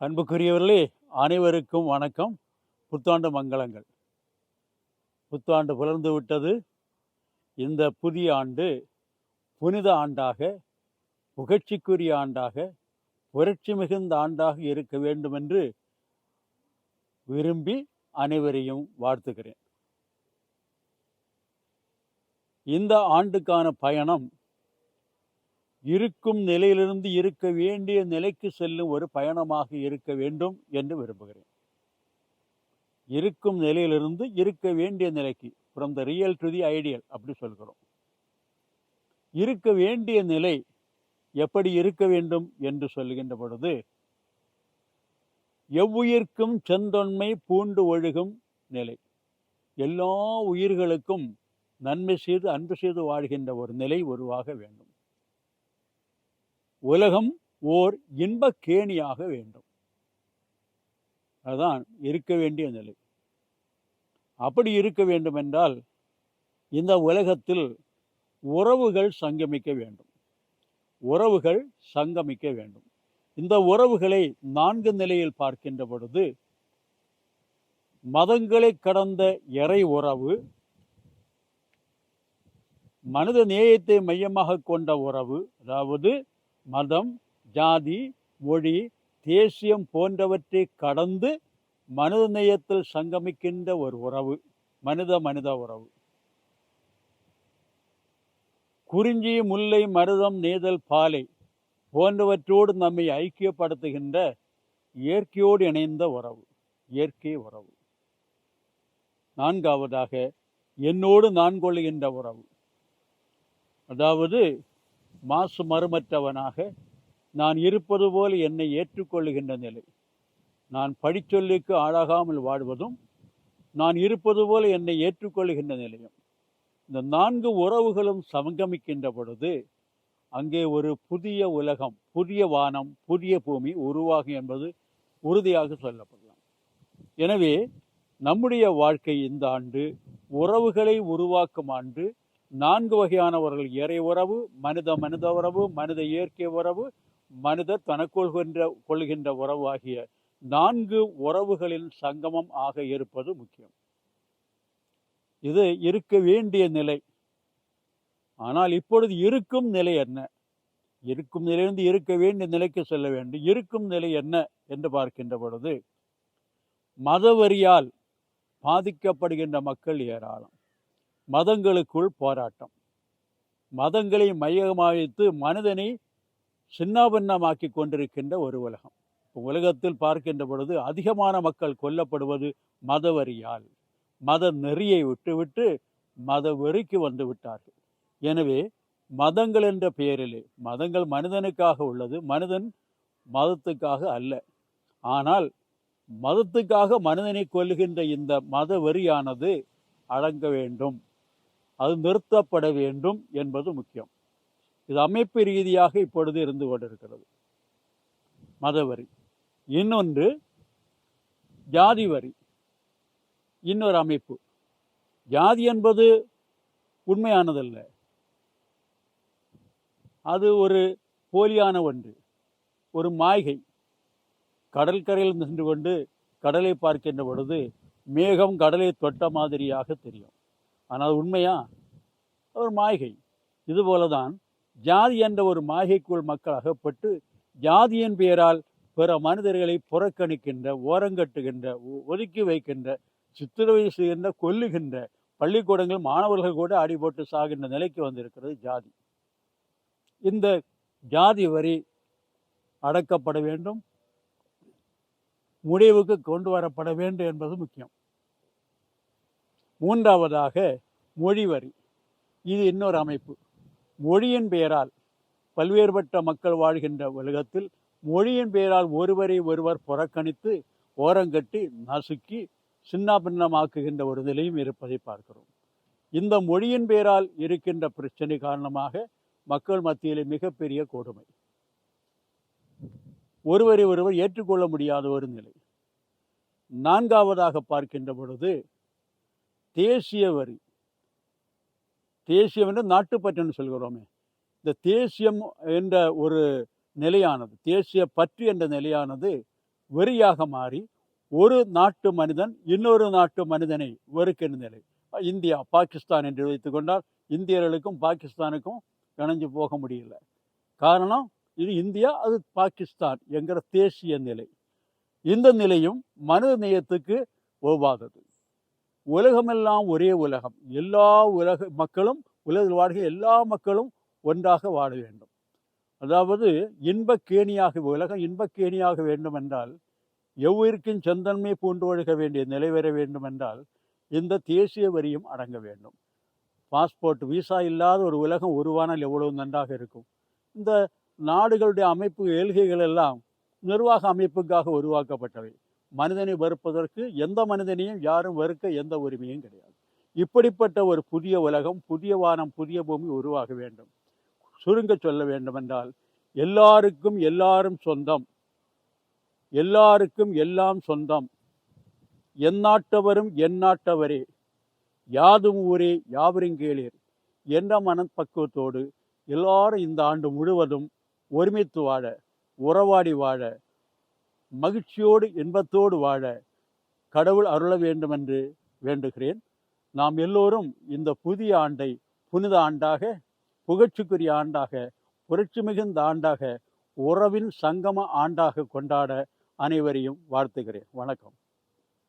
அன்புக்குரியவர்களே அனைவருக்கும் வணக்கம். புத்தாண்டு மங்களங்கள். புத்தாண்டு புலர்ந்து விட்டது. இந்த புதிய ஆண்டு புனித ஆண்டாக புகழ்ச்சிக்குரிய ஆண்டாக புரட்சி மிகுந்த ஆண்டாக இருக்க வேண்டும் என்று விரும்பி அனைவரையும் வாழ்த்துகிறேன். இந்த ஆண்டுக்கான பயணம் இருக்கும் நிலையிலிருந்து இருக்க வேண்டிய நிலைக்கு செல்லும் ஒரு பயணமாக இருக்க வேண்டும் என்று விரும்புகிறேன். இருக்கும் நிலையிலிருந்து இருக்க வேண்டிய நிலைக்கு from the real to the ideal அப்படி சொல்கிறோம். இருக்க வேண்டிய நிலை எப்படி இருக்க வேண்டும் என்று சொல்லுகின்ற பொழுது எவ்வுயிர்க்கும் செந்தொன்மை பூண்டு ஒழுகும் நிலை. எல்லா உயிர்களுக்கும் நன்மை செய்து அன்பு செய்து வாழ்கின்ற ஒரு நிலை உருவாக வேண்டும். உலகம் ஓர் இன்பக் கேணியாக வேண்டும். அதுதான் இருக்க வேண்டிய நிலை. அப்படி இருக்க வேண்டும் என்றால் இந்த உலகத்தில் உறவுகள் சங்கமிக்க வேண்டும். உறவுகள் சங்கமிக்க வேண்டும். இந்த உறவுகளை நான்கு நிலையில் பார்க்கின்ற பொழுது மதங்களை கடந்த இறை உறவு மனித நேயத்தை மையமாக கொண்ட உறவு அதாவது மதம் ஜாதி மொழி தேசியம் போன்றவற்றை கடந்து மனித நேயத்தில் சங்கமிக்கின்ற ஒரு உறவு மனித மனித உறவு. குறிஞ்சி முல்லை மருதம் நேதல் பாலை போன்றவற்றோடு நம்மை ஐக்கியப்படுத்துகின்ற இயற்கையோடு இணைந்த உறவு இயற்கை உறவு. நான்காவதாக என்னோடு நான் கொள்ளுகின்ற உறவு. அதாவது மாசு மறுமற்றவனாக நான் இருப்பது போல என்னை ஏற்றுக்கொள்ளுகின்ற நிலை. நான் படிச்சொல்லுக்கு ஆளாகாமல் வாழ்வதும் நான் இருப்பது போல என்னை ஏற்றுக்கொள்ளுகின்ற நிலையும். இந்த நான்கு உறவுகளும் சங்கமிக்கின்ற பொழுது அங்கே ஒரு புதிய உலகம் புதிய வானம் புதிய பூமி உருவாகும் என்பது உறுதியாக சொல்லப்படலாம். எனவே நம்முடைய வாழ்க்கை இந்த ஆண்டு உறவுகளை உருவாக்கும் ஆண்டு நான்கு வகையானவர்கள் இறை உறவு மனித மனித உறவு மனித இயற்கை உறவு மனிதர் தனக்கொள்கின்ற கொள்கின்ற உறவு ஆகிய நான்கு உறவுகளின் சங்கமம் ஆக இருப்பது முக்கியம். இது இருக்க வேண்டிய நிலை. ஆனால் இப்பொழுது இருக்கும் நிலை என்ன? இருக்கும் நிலையிலிருந்து இருக்க வேண்டிய நிலைக்கு செல்ல வேண்டும். இருக்கும் நிலை என்ன என்று பார்க்கின்ற பொழுது மதவரியால் பாதிக்கப்படுகின்ற மக்கள் ஏராளம். மதங்களுக்குள் போராட்டம். மதங்களை மையமாக வைத்து மனிதனை சின்னாபின்னமாக்கி கொண்டிருக்கின்ற ஒரு உலகம். உலகத்தில் பார்க்கின்ற பொழுது அதிகமான மக்கள் கொல்லப்படுவது மதவரியால் மத நெறியை விட்டுவிட்டு மத வெறிக்கு வந்து விட்டார்கள். எனவே மதங்கள் என்ற பெயரிலே மதங்கள் மனிதனுக்காக உள்ளது மனிதன் மதத்துக்காக அல்ல. ஆனால் மதத்துக்காக மனிதனை கொல்லுகின்ற இந்த மத வெறியானது அடங்க வேண்டும். அது நிறுத்தப்பட வேண்டும் என்பது முக்கியம். இது அமைப்பு ரீதியாக இப்பொழுது இருந்து கொண்டிருக்கிறது. மதவரி இன்னொன்று ஜாதி வரி. இன்னொரு அமைப்பு. ஜாதி என்பது உண்மையானதல்ல. அது ஒரு போலியான ஒன்று. ஒரு மாய்கை கடற்கரையில் நின்று கொண்டு கடலை பார்க்கின்ற பொழுது மேகம் கடலை தொட்ட மாதிரியாக தெரியும். ஆனால் உண்மையா? ஒரு மாய்கை இதுபோல தான் ஜாதி என்ற ஒரு மாய்கைக்குள் மக்கள் அகப்பட்டு ஜாதியின் பெயரால் பிற மனிதர்களை புறக்கணிக்கின்ற ஓரங்கட்டுகின்ற ஒ- ஒதுக்கி வைக்கின்ற சித்திரவை செய்கின்ற கொல்லுகின்ற பள்ளிக்கூடங்கள் மாணவர்கள் கூட அடிபோட்டு சாகின்ற நிலைக்கு வந்திருக்கிறது ஜாதி. இந்த ஜாதி வரி அடக்கப்பட வேண்டும். முடிவுக்கு கொண்டு வரப்பட வேண்டும் என்பது முக்கியம். மூன்றாவதாக மொழி வரி இது இன்னொரு அமைப்பு. மொழியின் பெயரால் பல்வேறுபட்ட மக்கள் வாழ்கின்ற உலகத்தில் மொழியின் பெயரால் ஒருவரை ஒருவர் புறக்கணித்து ஓரங்கட்டி நசுக்கி சின்ன பின்னமாக்குகின்ற ஒரு நிலையும் இருப்பதை பார்க்கிறோம். இந்த மொழியின் பெயரால் இருக்கின்ற பிரச்சனை காரணமாக மக்கள் மத்தியிலே மிகப்பெரிய கொடுமை. ஒருவரை ஒருவர் ஏற்றுக்கொள்ள முடியாத ஒரு நிலை. நான்காவதாக பார்க்கின்ற பொழுது தேசிய வரி தேசியம் என்று நாட்டுப்பற்றுன்னு சொல்கிறோமே. இந்த தேசியம் என்ற ஒரு நிலையானது தேசிய பற்று என்ற நிலையானது வெறியாக மாறி ஒரு நாட்டு மனிதன் இன்னொரு நாட்டு மனிதனை வெறுக்கிற நிலை. இந்தியா பாகிஸ்தான் என்று வைத்துக்கொண்டால் இந்தியர்களுக்கும் பாகிஸ்தானுக்கும் இணைஞ்சு போக முடியல. காரணம் இது இந்தியா அது பாகிஸ்தான் என்கிற தேசிய நிலை. இந்த நிலையும் மனித நேயத்துக்கு ஒவ்வாதது. உலகமெல்லாம் ஒரே உலகம். எல்லா உலக மக்களும் உலகில் வாழ்கிற எல்லா மக்களும் ஒன்றாக வாழ வேண்டும். அதாவது இன்பக்கேணியாக உலகம் இன்பக்கேணியாக வேண்டும் என்றால் எவ்வுயிருக்கும் செந்தன்மை பூண்டு ஒழுக வேண்டிய நிலை வர வேண்டும் என்றால் இந்த தேசிய வரியும் அடங்க வேண்டும். பாஸ்போர்ட் விசா இல்லாத ஒரு உலகம் உருவானால் எவ்வளவு நன்றாக இருக்கும். இந்த நாடுகளுடைய அமைப்பு ஏழ்கைகள் எல்லாம் நிர்வாக அமைப்புக்காக உருவாக்கப்பட்டவை. மனிதனை வெறுப்பதற்கு எந்த மனிதனையும் யாரும் வெறுக்க எந்த உரிமையும் கிடையாது. இப்படிப்பட்ட ஒரு புதிய உலகம் புதிய வானம் புதிய பூமி உருவாக வேண்டும். சுருங்க சொல்ல வேண்டுமென்றால் எல்லாருக்கும் எல்லாரும் சொந்தம். எல்லாருக்கும் எல்லாம் சொந்தம். எந்நாட்டவரும் எந்நாட்டவரே யாதும் ஊரே யாவரும் கேளீர். என்ற மனப்பக்குவத்தோடு எல்லாரும் இந்த ஆண்டு முழுவதும் ஒருமித்து வாழ உறவாடி வாழ மகிழ்ச்சியோடு இன்பத்தோடு வாழ கடவுள் அருள வேண்டும் என்று வேண்டுகிறேன். நாம் எல்லோரும் இந்த புதிய ஆண்டை புனித ஆண்டாக புகழ்ச்சிக்குரிய ஆண்டாக புரட்சி மிகுந்த ஆண்டாக உறவின் சங்கம ஆண்டாக கொண்டாட அனைவரையும் வாழ்த்துகிறேன். வணக்கம்.